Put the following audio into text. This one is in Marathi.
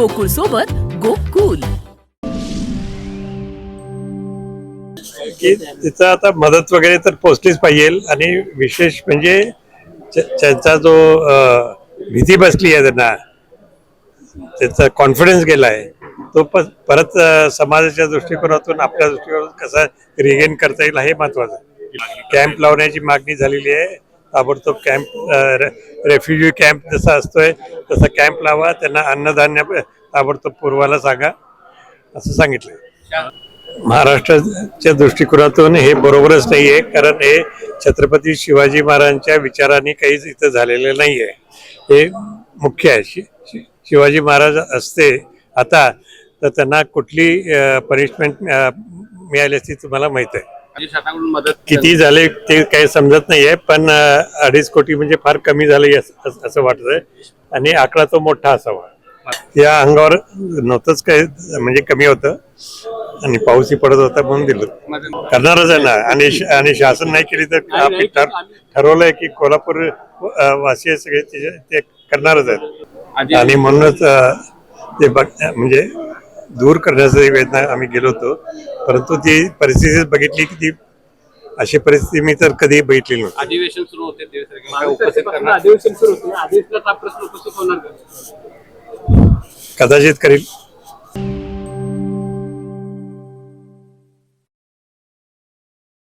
गोकुळ सोबत गोकुल. की तिचं आता मदत वगैरे तर पोचलीच पाहिजे आणि विशेष म्हणजे त्यांचा जो भीती बसली आहे त्यांना त्याचा कॉन्फिडन्स गेला आहे तो परत समाजाच्या दृष्टिकोनातून आपल्या दृष्टिकोनातून कसा रिगेन करता येईल हे महत्वाचं कॅम्प लावण्याची मागणी झालेली आहे. ताबडतोब कॅम्प रेफ्युजी कॅम्प जसा असतोय तसा कॅम्प लावा. त्यांना अन्नधान्य ताबडतोब पुरवायला सांगा असं सांगितलं महाराष्ट्राच्या दृष्टिकोनातून हे बरोबरच नाही आहे कारण हे छत्रपती शिवाजी महाराजांच्या विचारांनी काहीच इथं झालेलं नाही आहे हे मुख्य आहे. शि शि- शिवाजी महाराज असते आता तर त्यांना कुठली पनिशमेंट मिळाली असती तुम्हाला माहीत आहे. किती झाले. ते काही समजत नाहीये पण अडीच कोटी म्हणजे फार कमी झाले असं वाटतंय. आणि आकडा तो मोठा असावा. या अंगावर नव्हतंच काही म्हणजे कमी होतं. आणि पाऊसही पडत होता म्हणून दिलं. करणारच आहे ना. आणि आणि शासन नाही केली तर ठरवलंय की कोल्हापूर वासी सगळे ते करणारच आहेत. आणि म्हणूनच ते बघ म्हणजे दूर करण्याचा वेदना आम्ही गेलो होतो. परंतु ती परिस्थिती बघितली की ती अशी परिस्थिती मी तर कधी बघितली नव्हती. अधिवेशन सुरू होते उपस्थित करणार? अधिवेशन सुरू होते. अधिवेशनात हा प्रश्न उपस्थित होणार का? कदाचित करील.